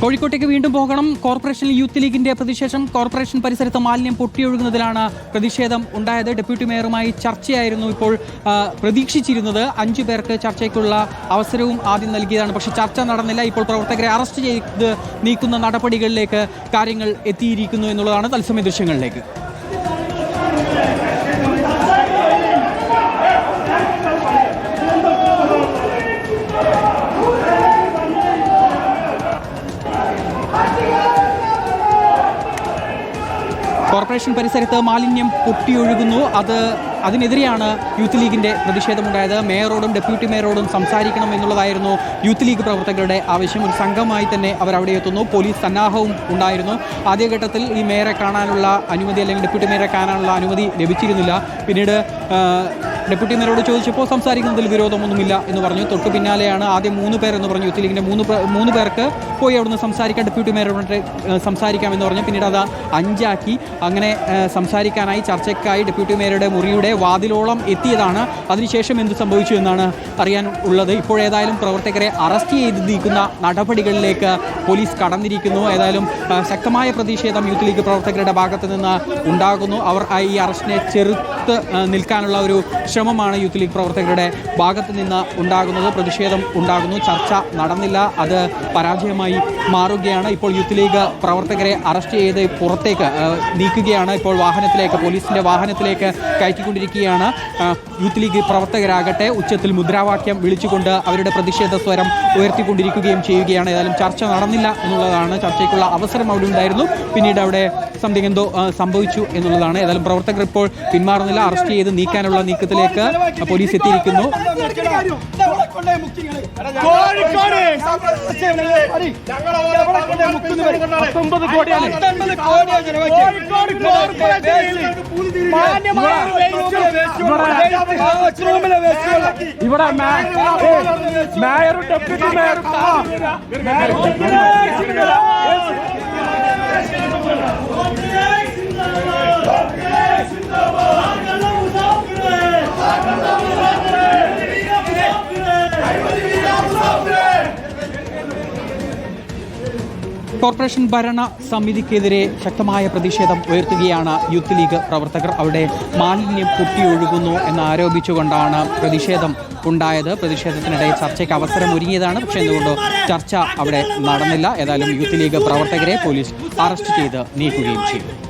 കോഴിക്കോട്ടേക്ക് വീണ്ടും പോകണം. കോർപ്പറേഷൻ യൂത്ത് ലീഗിന്റെ പ്രതിഷേധം. കോർപ്പറേഷൻ പരിസരത്ത് മാലിന്യം പൊട്ടിയൊഴുകുന്നതിലാണ് പ്രതിഷേധം ഉണ്ടായത്. ഡെപ്യൂട്ടി മേയറുമായി ചർച്ചയായിരുന്നു ഇപ്പോൾ പ്രതീക്ഷിച്ചിരുന്നത്. അഞ്ചു പേർക്ക് ചർച്ചയ്ക്കുള്ള അവസരവും ആദ്യം നൽകിയതാണ്. പക്ഷേ ചർച്ച നടന്നില്ല. ഇപ്പോൾ പ്രവർത്തകരെ അറസ്റ്റ് ചെയ്ത് നീക്കുന്ന നടപടികളിലേക്ക് കാര്യങ്ങൾ എത്തിയിരിക്കുന്നു എന്നുള്ളതാണ് തത്സമയ ദൃശ്യങ്ങളിലേക്ക്. കോർപ്പറേഷൻ പരിസരത്ത് മാലിന്യം പൊട്ടിയൊഴുകുന്നു. അത് അതിനെതിരെയാണ് യൂത്ത് ലീഗിന്റെ പ്രതിഷേധമുണ്ടായത്. മേയറോടും ഡെപ്യൂട്ടി മേയറോടും സംസാരിക്കണം എന്നുള്ളതായിരുന്നു യൂത്ത് ലീഗ് പ്രവർത്തകരുടെ ആവശ്യം. ഒരു സംഘമായി തന്നെ അവർ അവിടെ എത്തുന്നു. പോലീസ് സന്നാഹവും ഉണ്ടായിരുന്നു. ആദ്യഘട്ടത്തിൽ ഈ മേയറെ കാണാനുള്ള അനുമതി അല്ലെങ്കിൽ ഡെപ്യൂട്ടി മേയറെ കാണാനുള്ള അനുമതി ലഭിച്ചിരുന്നില്ല. പിന്നീട് ഡെപ്യൂട്ടി മേയറോട് ചോദിച്ചപ്പോൾ സംസാരിക്കുന്നതിൽ വിരോധമൊന്നുമില്ല എന്ന് പറഞ്ഞു. തൊട്ട് പിന്നാലെയാണ് ആദ്യം മൂന്ന് പേരെന്ന് പറഞ്ഞു. യൂത്ത് ലീഗിന്റെ മൂന്ന് മൂന്ന് പേർക്ക് പോയി അവിടുന്ന് സംസാരിക്കാം ഡെപ്യൂട്ടി മേയറോട് സംസാരിക്കാമെന്ന് പറഞ്ഞു. പിന്നീട് അത് അഞ്ചാക്കി. അങ്ങനെ സംസാരിക്കാനായി ചർച്ചയ്ക്കായി ഡെപ്യൂട്ടി മേയറുടെ മുറിയുടെ വാതിലോളം എത്തിയതാണ്. അതിനുശേഷം എന്ത് സംഭവിച്ചു എന്നാണ് അറിയാൻ ഉള്ളത്. ഇപ്പോഴേതായാലും പ്രവർത്തകരെ അറസ്റ്റ് ചെയ്ത് നീക്കുന്ന നടപടികളിലേക്ക് പോലീസ് കടന്നിരിക്കുന്നു. ഏതായാലും ശക്തമായ പ്രതിഷേധം യൂത്ത് ലീഗ് പ്രവർത്തകരുടെ ഭാഗത്ത് നിന്ന് ഉണ്ടാകുന്നു. അവർ ഈ അറസ്റ്റിനെ ചെറുത്ത് നിൽക്കാനുള്ള ഒരു ശ്രമമാണ് യൂത്ത് ലീഗ് പ്രവർത്തകരുടെ ഭാഗത്തു നിന്ന് ഉണ്ടാകുന്നത്. പ്രതിഷേധം ഉണ്ടാകുന്നു. ചർച്ച നടന്നില്ല. അത് പരാജയമായി മാറുകയാണ്. ഇപ്പോൾ യൂത്ത് ലീഗ് പ്രവർത്തകരെ അറസ്റ്റ് ചെയ്ത് പുറത്തേക്ക് നീക്കുകയാണ്. ഇപ്പോൾ വാഹനത്തിലേക്ക് പോലീസിന്റെ വാഹനത്തിലേക്ക് കയറ്റിക്കൊണ്ടിരിക്കുകയാണ്. യൂത്ത് ലീഗ് പ്രവർത്തകരാകട്ടെ ഉച്ചത്തിൽ മുദ്രാവാക്യം വിളിച്ചുകൊണ്ട് അവരുടെ പ്രതിഷേധ സ്വരം ഉയർത്തിക്കൊണ്ടിരിക്കുകയും ചെയ്യുകയാണ്. ഏതായാലും ചർച്ച നടന്നില്ല എന്നുള്ളതാണ് ചർച്ചയ്ക്കുള്ള അവസരം അവിടെ ഉണ്ടായിരുന്നു. പിന്നീട് അവിടെ സംതിങ് എന്തോ സംഭവിച്ചു എന്നുള്ളതാണ്. ഏതായാലും പ്രവർത്തകർ ഇപ്പോൾ പിന്മാറുന്നില്ല. അറസ്റ്റ് ചെയ്ത് നീക്കാനുള്ള നീക്കത്തിലേക്ക് പോലീസ് എത്തിയിരിക്കുന്നു. ഇവിടെ മേയറും ഡെപ്യൂട്ടി മേയറും കോർപ്പറേഷൻ ഭരണ സമിതിക്കെതിരെ ശക്തമായ പ്രതിഷേധം ഉയർത്തുകയാണ് യൂത്ത് ലീഗ് പ്രവർത്തകർ. അവിടെ മാലിന്യം കുട്ടിയൊഴുകുന്നു എന്നാരോപിച്ചുകൊണ്ടാണ് പ്രതിഷേധം ഉണ്ടായത്. പ്രതിഷേധത്തിനിടെ ചർച്ചയ്ക്ക് അവസരം ഒരുങ്ങിയതാണ്. പക്ഷേ എന്തുകൊണ്ട് ചർച്ച അവിടെ നടന്നില്ല. ഏതായാലും യൂത്ത് ലീഗ് പ്രവർത്തകരെ പോലീസ് അറസ്റ്റ് ചെയ്ത് നീക്കുകയും ചെയ്തു.